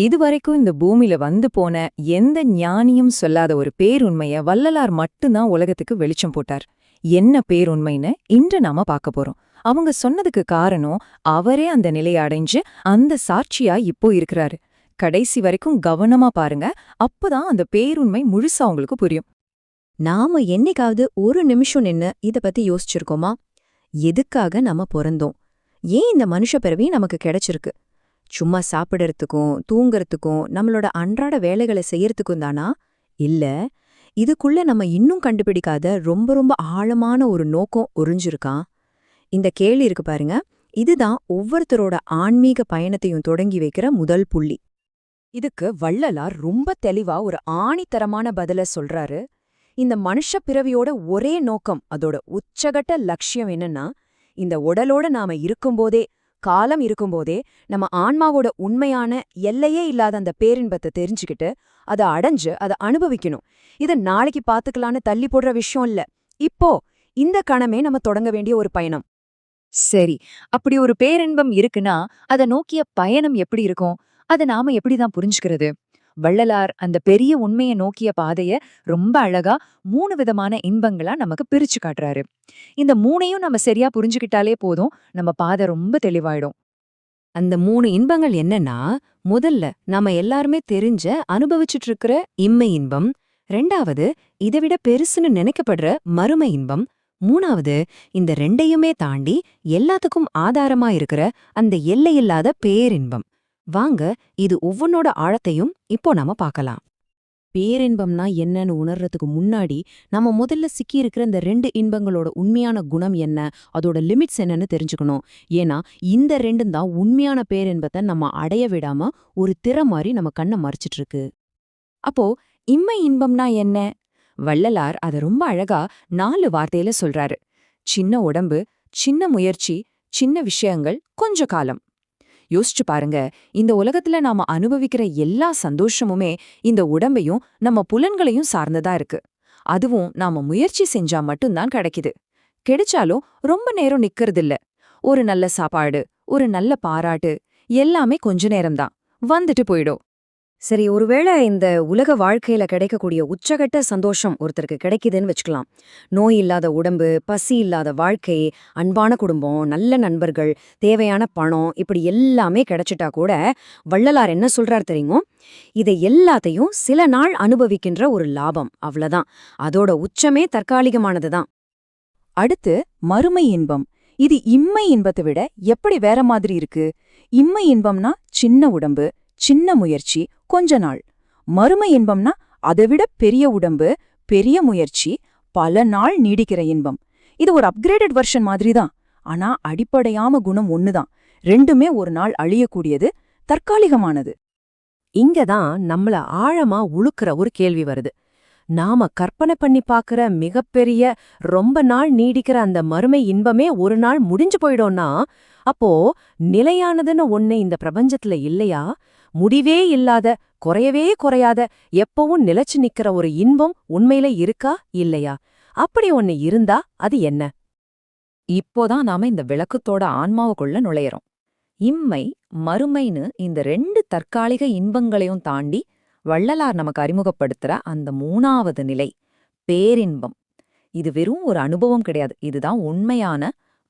இதுவரைக்கும் இந்த பூமியில வந்து போன எந்த ஞானியும் சொல்லாத ஒரு பேருண்மைய வள்ளலார் மட்டும்தான் உலகத்துக்கு வெளிச்சம் போட்டார். என்ன பேருண்மைன்னு இன்று நாம பார்க்க போறோம். அவங்க சொன்னதுக்கு காரணம் அவரே அந்த நிலையை அடைஞ்சு அந்த சாட்சியா இப்போ இருக்கிறாரு. கடைசி வரைக்கும் கவனமா பாருங்க அப்பதான் அந்த பேருண்மை முழுசா உங்களுக்கு புரியும். நாம என்னைக்காவது ஒரு நிமிஷம் நின்னு இத பத்தி யோசிச்சிருக்கோமா? எதுக்காக நம்ம பிறந்தோம்? ஏன் இந்த மனுஷ பிறவி நமக்கு கிடைச்சிருக்கு? சும்மா சாப்பிடறதுக்கும் தூங்கறதுக்கும் நம்மளோட அன்றாட வேலைகளை செய்யறதுக்கும் தானா? இல்ல. இதுக்குள்ள நம்ம இன்னும் கண்டுபிடிக்காத ரொம்ப ரொம்ப ஆழமான ஒரு நோக்கம் ஒரிஞ்சிருக்கா இந்த கேள்வி இருக்கு பாருங்க. இதுதான் ஒவ்வொருத்தரோட ஆன்மீக பயணத்தையும் தொடங்கி வைக்கிற முதல் புள்ளி. இதுக்கு வள்ளலார் ரொம்ப தெளிவா ஒரு ஆணித்தரமான பதில சொல்றாரு. இந்த மனுஷ பிறவியோட ஒரே நோக்கம் அதோட உச்சகட்ட லட்சியம் என்னன்னா இந்த உடலோட நாம இருக்கும்போதே காலம் இருக்கும்போதே நம்ம ஆன்மாவோட உண்மையான எல்லையே இல்லாத அந்த பேரின்பத்தை தெரிஞ்சுக்கிட்டு அதை அடைஞ்சு அதை அனுபவிக்கணும். இத நாளைக்கு பார்த்துக்கலான்னு தள்ளி போடுற விஷயம் இல்ல. இப்போ இந்த கணமே நம்ம தொடங்க வேண்டிய ஒரு பயணம். சரி அப்படி ஒரு பேரின்பம் இருக்குன்னா அதை நோக்கிய பயணம் எப்படி இருக்கும்? அதை நாம எப்படிதான் புரிஞ்சுக்கிறது? வள்ளலார் அந்த பெரிய உண்மையை நோக்கிய பாதைய ரொம்ப அழகா மூணு விதமான இன்பங்களா நமக்கு பிரிச்சு காட்டுறாரு. இந்த மூணையும் நம்ம சரியா புரிஞ்சுக்கிட்டாலே போதும் நம்ம பாதை ரொம்ப தெளிவாயிடும். அந்த மூணு இன்பங்கள் என்னன்னா முதல்ல நாம எல்லாருமே தெரிஞ்ச அனுபவிச்சுட்டு இருக்கிற இம்மை இன்பம் ரெண்டாவது இதைவிட பெருசுன்னு நினைக்கப்படுற மறுமை இன்பம் மூணாவது இந்த ரெண்டையுமே தாண்டி எல்லாத்துக்கும் ஆதாரமா இருக்கிற அந்த எல்லையில்லாத பேரின்பம். வாங்க இது ஒவ்வொன்னோட ஆழத்தையும் இப்போ நாம பார்க்கலாம். பேரின்பம்னா என்னன்னு உணர்றதுக்கு முன்னாடி நம்ம முதல்ல சிக்கி இருக்கிற இந்த ரெண்டு இன்பங்களோட உண்மையான குணம் என்ன அதோட லிமிட்ஸ் என்னன்னு தெரிஞ்சுக்கணும். ஏன்னா இந்த ரெண்டும் தான் உண்மையான பேரின்பத்தை நம்ம அடைய விடாம ஒரு திற மாதிரி நம்ம கண்ணை மறைச்சிட்டு இருக்கு அப்போ இம்மை இன்பம்னா என்ன? வள்ளலார் அத ரொம்ப அழகா நாலு வார்த்தையில சொல்றாரு. சின்ன உடம்பு சின்ன முயற்சி சின்ன விஷயங்கள் கொஞ்ச காலம். யோசிச்சு பாருங்க. இந்த உலகத்துல நாம அனுபவிக்கிற எல்லா சந்தோஷமுமே இந்த உடம்பையும் நம்ம புலன்களையும் சார்ந்ததா இருக்கு. அதுவும் நாம முயற்சி செஞ்சா மட்டும்தான் கிடைக்குது. கிடைச்சாலும் ரொம்ப நேரம் நிக்கறதில்ல. ஒரு நல்ல சாப்பாடு ஒரு நல்ல பாராட்டு எல்லாமே கொஞ்ச நேரம்தான். வந்துட்டு போயிடும். சரி ஒருவேளை இந்த உலக வாழ்க்கையில கிடைக்கக்கூடிய உச்சகட்ட சந்தோஷம் ஒருத்தருக்கு கிடைக்குதுன்னு வச்சுக்கலாம். நோய் இல்லாத உடம்பு பசி இல்லாத வாழ்க்கை அன்பான குடும்பம் நல்ல நண்பர்கள் தேவையான பணம் இப்படி எல்லாமே கிடைச்சிட்டா கூட வள்ளலார் என்ன சொல்றார் தெரியுமோ? இதை எல்லாத்தையும் சில நாள் அனுபவிக்கின்ற ஒரு லாபம் அவ்வளவுதான். அதோட உச்சமே தற்காலிகமானதுதான். அடுத்து மறுமை இன்பம். இது இம்மை இன்பத்தை விட எப்படி வேற மாதிரி இருக்கு? இம்மை இன்பம்னா சின்ன உடம்பு சின்ன முயற்சி கொஞ்ச நாள். மறுமை இன்பம்னா அதைவிட பெரிய உடம்பு பெரிய முயற்சி பல நாள் நீடிக்கிற இன்பம். இது ஒரு அப்கிரேடட் வெர்ஷன் மாதிரி தான் ஆனா அடிப்படையாம குணம் ஒண்ணுதான். ரெண்டுமே ஒரு நாள் அழியக்கூடியது தற்காலிகமானது. இங்கதான் நம்மள ஆழமா உழுக்கிற ஒரு கேள்வி வருது. நாம கற்பனை பண்ணி பாக்குற மிகப்பெரிய ரொம்ப நாள் நீடிக்கிற அந்த மறுமை இன்பமே ஒரு நாள் முடிஞ்சு போயிடும்னா அப்போ நிலையானதுன்னு ஒண்ணு இந்த பிரபஞ்சத்துல இல்லையா? முடிவே இல்லாத குறையவே குறையாத எப்பவும் நிலைச்சு நிக்கிற ஒரு இன்பம் உண்மையில இருக்கா இல்லையா? அப்படி ஒன்னு இருந்தா அது என்ன? இப்போதான் நாம இந்த விளக்கத்தோட ஆன்மாவுக்குள்ள நுழையறோம். இம்மை மறுமைன்னு இந்த ரெண்டு தற்காலிக இன்பங்களையும் தாண்டி வள்ளலார் நமக்கு அறிமுகப்படுத்துற அந்த மூணாவது நிலை பேரின்பம். இது வெறும் ஒரு அனுபவம் கிடையாது. இதுதான் உண்மையான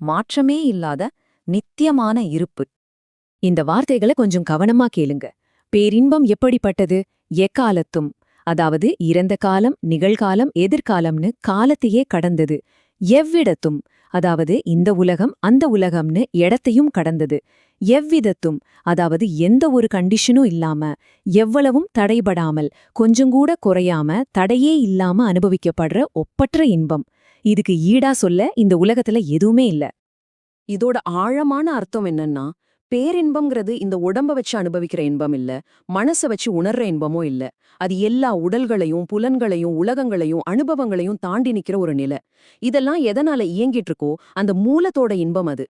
மாற்றமே இல்லாத நித்தியமான இருப்பு. இந்த வார்த்தைகளை கொஞ்சம் கவனமா கேளுங்க. பேரின்பம் எப்படிப்பட்டது? எக்காலத்தும். அதாவது இறந்த காலம் நிகழ்காலம் எதிர்காலம்னு காலத்தையே கடந்தது. எவ்விடத்தும். அதாவது இந்த உலகம் அந்த உலகம்னு இடத்தையும் கடந்தது. எவ்விதத்தும். அதாவது எந்த ஒரு கண்டிஷனும் இல்லாம எவ்வளவும் தடைபடாமல் கொஞ்சங்கூட குறையாம தடையே இல்லாம அனுபவிக்கப்படுற ஒப்பற்ற இன்பம். இதுக்கு ஈடா சொல்ல இந்த உலகத்துல எதுவுமே இல்ல. இதோட ஆழமான அர்த்தம் என்னன்னா பேரின்பம்ங்கிறது இந்த உடம்ப வச்சு அனுபவிக்கிற இன்பம் இல்ல மனச வச்சு உணர்ற இன்பமும் இல்ல. அது எல்லா உடல்களையும் புலன்களையும் உலகங்களையும் அனுபவங்களையும் தாண்டி நிக்கிற ஒரு நிலை. இதெல்லாம் எதனால இயங்கிட்டு இருக்கோ அந்த மூலத்தோட இன்பம் அது.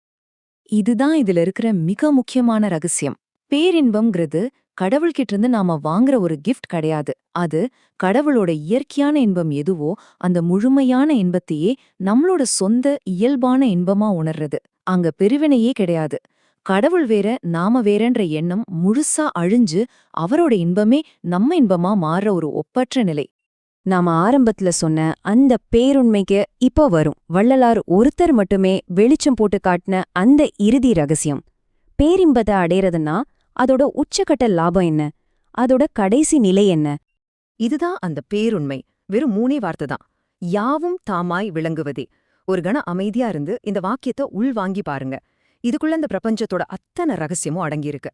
இதுதான் இதுல இருக்கிற மிக முக்கியமான ரகசியம். பேரின்பம்ங்கிறது கடவுள்கிட்ட இருந்து நாம வாங்குற ஒரு கிஃப்ட் கிடையாது. அது கடவுளோட இயற்கையான இன்பம் எதுவோ அந்த முழுமையான இன்பத்தையே நம்மளோட சொந்த இயல்பான இன்பமா உணர்றது. அங்க பெருவினையே கிடையாது. கடவுள் வேற நாம வேறன்ற எண்ணம் முழுசா அழிஞ்சு அவரோட இன்பமே நம்ம இன்பமா மாறுற ஒரு ஒப்பற்ற நிலை. நாம ஆரம்பத்துல சொன்ன அந்த பேருண்மைக்கு இப்போ வரும். வள்ளலார் ஒருத்தர் மட்டுமே வெளிச்சம் போட்டு காட்டின அந்த இறுதி ரகசியம். பேரின்பத்தை அடையறதுன்னா அதோட உச்சக்கட்ட லாபம் என்ன? அதோட கடைசி நிலை என்ன? இதுதான் அந்த பேருண்மை. வெறும் மூணே வார்த்தை தான். யாவும் தாமாய் விளங்குவதே. ஒரு கண அமைதியா இருந்து இந்த வாக்கியத்தை உள்வாங்கி பாருங்க. இதுக்குள்ள இந்த பிரபஞ்சத்தோட அத்தனை ரகசியமும் அடங்கியிருக்கு.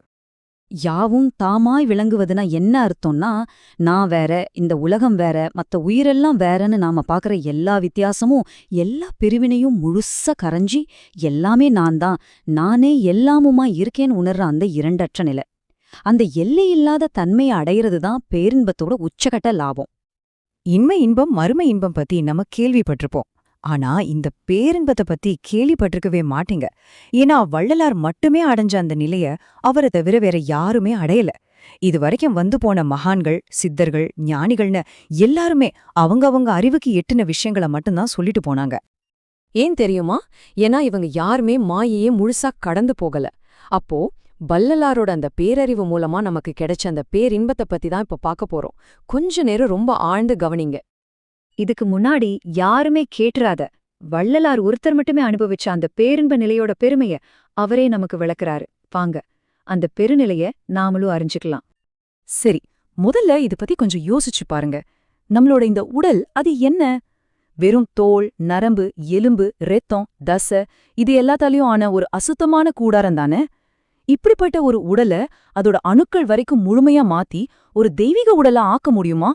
யாவும் தாமாய் விளங்குவதுனா என்ன அர்த்தம்னா நான் வேற இந்த உலகம் வேற மத்த உயிரெல்லாம் வேறன்னு நாம பார்க்குற எல்லா வித்தியாசமும் எல்லா பிரிவினையும் முழுசா கரைஞ்சி எல்லாமே நான் தான் நானே எல்லாமுமா இருக்கேன்னு உணர்ற அந்த இரண்டற்ற நிலை. அந்த எல்லையில்லாத தன்மையை அடையிறது தான் பேரின்பத்தோட உச்சகட்ட லாபம். இன்மை இன்பம் மறுமை இன்பம் பத்தி நம்ம கேள்விப்பட்டிருப்போம். ஆனா இந்த பேரின்பத்தை பத்தி கேள்விப்பட்டிருக்கவே மாட்டீங்க. ஏன்னா வள்ளலார் மட்டுமே அடைஞ்ச அந்த நிலைய அவரை தவிர வேற யாருமே அடையல. இது வரைக்கும் வந்து போன மகான்கள் சித்தர்கள் ஞானிகள்னு எல்லாருமே அவங்கவங்க அறிவுக்கு எட்டுன விஷயங்களை மட்டும்தான் சொல்லிட்டு போனாங்க. ஏன் தெரியுமா? ஏன்னா இவங்க யாருமே மாயையே முழுசா கடந்து போகல. அப்போ வள்ளலாரோட அந்த பேரறிவு மூலமா நமக்கு கிடைச்ச அந்த பேரின்பத்தை பத்தி தான் இப்ப பார்க்க போறோம். கொஞ்ச நேரம் ரொம்ப ஆழ்ந்து கவனிங்க. இதுக்கு முன்னாடி யாருமே கேட்டுறாத வள்ளலார் ஒருத்தர் மட்டுமே அனுபவிச்ச அந்த பேரின்ப நிலையோட பெருமைய அவரே நமக்கு விளக்குறாரு. வாங்க அந்த பெருநிலைய நாமளும் அறிஞ்சுக்கலாம். சரி முதல்ல இது பத்தி கொஞ்சம் யோசிச்சு பாருங்க. நம்மளோட இந்த உடல் அது என்ன? வெறும் தோல் நரம்பு எலும்பு ரெத்தம் தசை இது எல்லாத்தாலையும் ஆன ஒரு அசுத்தமான கூடாரம் தானே? இப்படிப்பட்ட ஒரு உடல அதோட அணுக்கள் வரைக்கும் முழுமையா மாத்தி ஒரு தெய்வீக உடலா ஆக்க முடியுமா?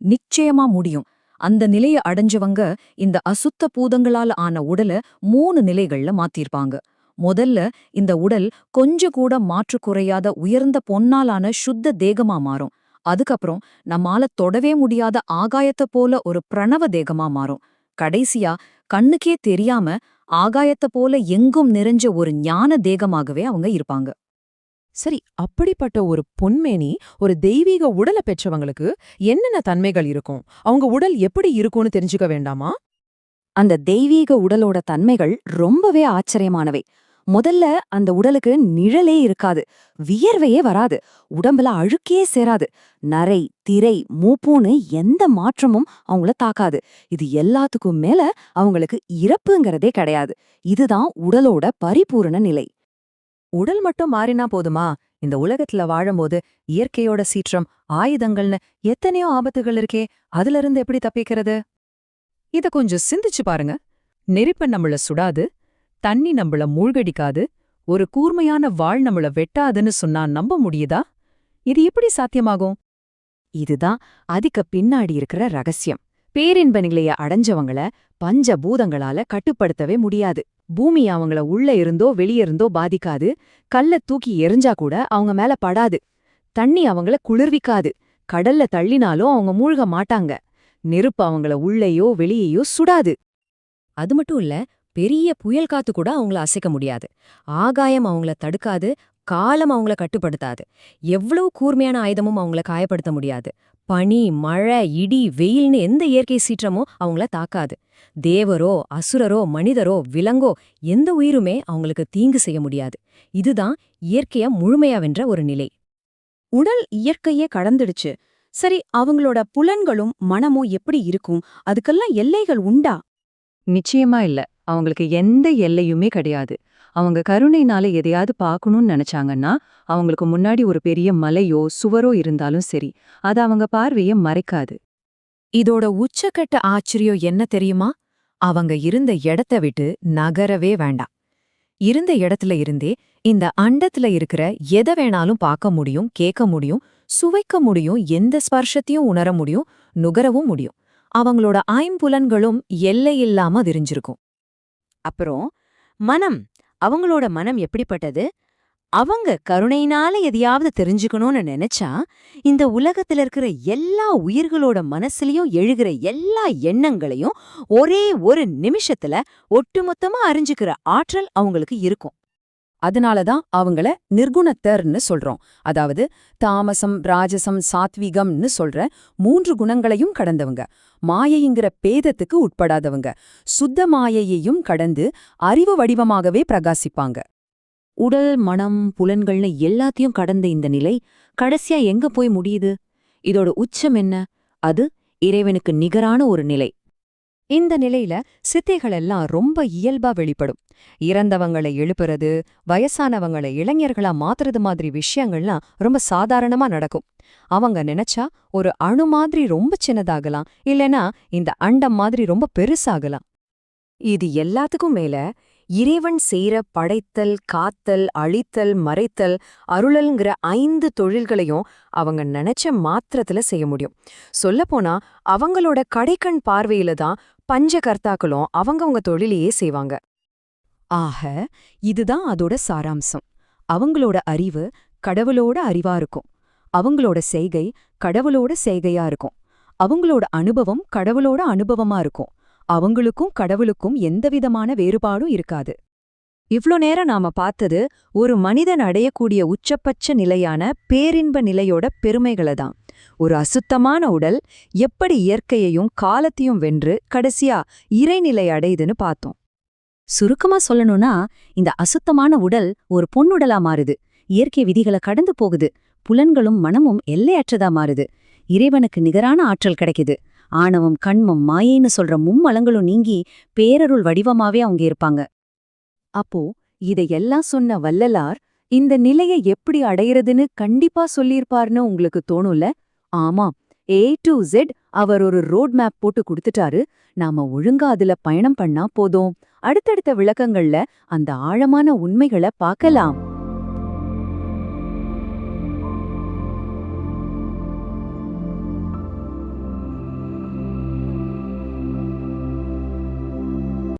நிச்சயமா முடியும். அந்த நிலைய அடைஞ்சவங்க இந்த அசுத்த பூதங்களால ஆன உடல மூணு நிலைகள்ல மாத்திருப்பாங்க. முதல்ல இந்த உடல் கொஞ்ச கூட மாற்று குறையாத உயர்ந்த பொன்னாலான சுத்த தேகமா மாறும். அதுக்கப்புறம் நம்மால தொடவே முடியாத ஆகாயத்தை போல ஒரு பிரணவ தேகமா மாறும். கடைசியா கண்ணுக்கே தெரியாம ஆகாயத்தை போல எங்கும் நிறைஞ்ச ஒரு ஞான தேகமாகவே அவங்க இருப்பாங்க. சரி அப்படிப்பட்ட ஒரு பொன்மேனி ஒரு தெய்வீக உடலை பெற்றவங்களுக்கு என்னென்ன தன்மைகள் இருக்கும்? அவங்க உடல் எப்படி இருக்கும்னு தெரிஞ்சுக்க வேண்டாமா? அந்த தெய்வீக உடலோட தன்மைகள் ரொம்பவே ஆச்சரியமானவை. முதல்ல அந்த உடலுக்கு நிழலே இருக்காது வியர்வையே வராது உடம்புல அழுக்கே சேராது. நரை திரை மூப்புன்னு எந்த மாற்றமும் அவங்கள தாக்காது. இது எல்லாத்துக்கும் மேல அவங்களுக்கு இறப்புங்கிறதே கிடையாது. இதுதான் உடலோட பரிபூரண நிலை. உடல் மட்டும் மாறினா போதுமா? இந்த உலகத்துல வாழும்போது இயற்கையோட சீற்றம் ஆயுதங்கள்னு எத்தனையோ ஆபத்துகள் இருக்கே அதுல இருந்து எப்படி தப்பிக்கிறது? இத கொஞ்சம் சிந்திச்சு பாருங்க. நெருப்ப நம்மள சுடாது தண்ணி நம்மள மூழ்கடிக்காது ஒரு கூர்மையான வாழ் நம்மள வெட்டாதுன்னு சொன்னா நம்ப முடியுதா? இது எப்படி சாத்தியமாகும்? இதுதான் அதுக்கு பின்னாடி இருக்கிற ரகசியம். பேரின்ப நிலைய அடைஞ்சவங்கள பஞ்ச பூதங்களால கட்டுப்படுத்தவே முடியாது. பூமி அவங்கள உள்ள இருந்தோ வெளிய இருந்தோ பாதிக்காது. கல்ல தூக்கி எரிஞ்சா கூட அவங்க மேல படாது. தண்ணி அவங்கள குளிர்விக்காது. கடல்ல தள்ளினாலும் அவங்க மூழ்க மாட்டாங்க. நெருப்பு அவங்கள உள்ளேயோ வெளியேயோ சுடாது. அது மட்டும் இல்ல பெரிய புயல் காத்து கூட அவங்கள அசைக்க முடியாது. ஆகாயம் அவங்கள தடுக்காது. காலம் அவங்கள கட்டுப்படுத்தாது. எவ்வளவு கூர்மையான ஆயுதமும் அவங்கள காயப்படுத்த முடியாது. பனி மழை இடி வெயில்னு எந்த இயற்கை சீற்றமோ அவங்கள தாக்காது. தேவரோ அசுரரோ மனிதரோ விலங்கோ எந்த உயிருமே அவங்களுக்கு தீங்கு செய்ய முடியாது. இதுதான் இயற்கைய முழுமையா வென்ற ஒரு நிலை. உடல் இயற்கையே கடந்துடுச்சு. சரி அவங்களோட புலன்களும் மனமும் எப்படி இருக்கும்? அதுக்கெல்லாம் எல்லைகள் உண்டா? நிச்சயமா இல்ல. அவங்களுக்கு எந்த எல்லையுமே கிடையாது. அவங்க கருணைனால எதையாவது பார்க்கணும்னு நினைச்சாங்கன்னா அவங்களுக்கு முன்னாடி ஒரு பெரிய மலையோ சுவரோ இருந்தாலும் சரி அது அவங்க பார்வைய மறைக்காது. இதோட உச்சக்கட்ட ஆச்சரியம் என்ன தெரியுமா? அவங்க இருந்த இடத்த விட்டு நகரவே வேண்டாம். இருந்த இடத்துல இருந்தே இந்த அண்டத்துல இருக்கிற எதை வேணாலும் பார்க்க முடியும் கேட்க முடியும் சுவைக்க முடியும் எந்த ஸ்பர்ஷத்தையும் உணர முடியும் நுகரவும் முடியும். அவங்களோட ஐம்புலன்களும் எல்லையில்லாம விரிஞ்சிருக்கும். அப்புறம் மனம். அவங்களோட மனம் எப்படிப்பட்டது? அவங்க கருணையினால எதையாவது தெரிஞ்சுக்கணும்னு நினைச்சா இந்த உலகத்துல இருக்கிற எல்லா உயிர்களோட மனசுலயும் எழுகிற எல்லா எண்ணங்களையும் ஒரே ஒரு நிமிஷத்துல ஒட்டுமொத்தமா அறிஞ்சுக்கிற ஆற்றல் அவங்களுக்கு இருக்கும். அதனாலதான் அவங்கள நிர்குணத்தர்னு சொல்றோம். அதாவது தாமசம் ராஜசம் சாத்விகம்னு சொல்ற மூன்று குணங்களையும் கடந்தவங்க. மாயைங்கிற பேதத்துக்கு உட்படாதவங்க. சுத்த மாயையையும் கடந்து அறிவு வடிவமாகவே பிரகாசிப்பாங்க. உடல் மனம் புலன்கள்னு எல்லாத்தையும் கடந்த இந்த நிலை கடைசியா எங்க போய் முடியுது? இதோட உச்சம் என்ன? அது இறைவனுக்கு நிகரான ஒரு நிலை. இந்த நிலையில சித்தைகள் எல்லாம் ரொம்ப இயல்பா வெளிப்படும். இறந்தவங்களை எழுப்புறது வயசானவங்களை இளைஞர்களா மாத்துறது மாதிரி விஷயங்கள்லாம் ரொம்ப சாதாரணமா நடக்கும். அவங்க நினைச்சா ஒரு அணு மாதிரி ரொம்ப சின்னதாகலாம் இல்லனா இந்த அண்டம் மாதிரி ரொம்ப பெருசாகலாம். இது எல்லாத்துக்கும் மேல இறைவன் செய்ற படைத்தல் காத்தல் அழித்தல் மறைத்தல் அருளல்ங்கிற ஐந்து தொழில்களையும் அவங்க நினைச்ச மாத்திரத்துல செய்ய முடியும். சொல்லப்போனா அவங்களோட கடைக்கண் பார்வையில தான் பஞ்சகர்த்தாக்களும் அவங்கவுங்க தொழிலையே செய்வாங்க. ஆக இதுதான் அதோட சாராம்சம். அவங்களோட அறிவு கடவுளோட அறிவா இருக்கும். அவங்களோட செய்கை கடவுளோட செய்கையா இருக்கும். அவங்களோட அனுபவம் கடவுளோட அனுபவமா இருக்கும். அவங்களுக்கும் கடவுளுக்கும் எந்தவிதமான வேறுபாடும் இருக்காது. இவ்ளோ நேரம் நாம பார்த்தது ஒரு மனிதன் அடையக்கூடிய உச்சபட்ச நிலையான பேரின்ப நிலையோட பெருமைகளை தான். ஒரு அசுத்தமான உடல் எப்படி இயற்கையையும் காலத்தையும் வென்று கடைசியா இறைநிலை அடையுதுன்னு பார்த்தோம். சுருக்கமா சொல்லணும்னா இந்த அசுத்தமான உடல் ஒரு பொன்னுடலா மாறுது. இயற்கை விதிகளை கடந்து போகுது. புலன்களும் மனமும் எல்லையற்றதா மாறுது. இறைவனுக்கு நிகரான ஆற்றல் கிடைக்குது. ஆணவம் கண்மம் மாயைன்னு சொல்ற மும்மலங்களும் நீங்கி பேரருள் வடிவமாவே அவங்க இருப்பாங்க. அப்போ இதையெல்லாம் சொன்ன வல்லலார் இந்த நிலையை எப்படி அடையறதுன்னு கண்டிப்பா சொல்லியிருப்பார்னு உங்களுக்கு தோணும்ல? ஆமாம் ஏ டு ஜெட் அவர் ஒரு ரோட் மேப் போட்டு கொடுத்துட்டாரு. நாம ஒழுங்கா அதுல பயணம் பண்ணா போதும். அடுத்தடுத்த விளக்கங்கள்ல அந்த ஆழமான உண்மைகளை பார்க்கலாம்.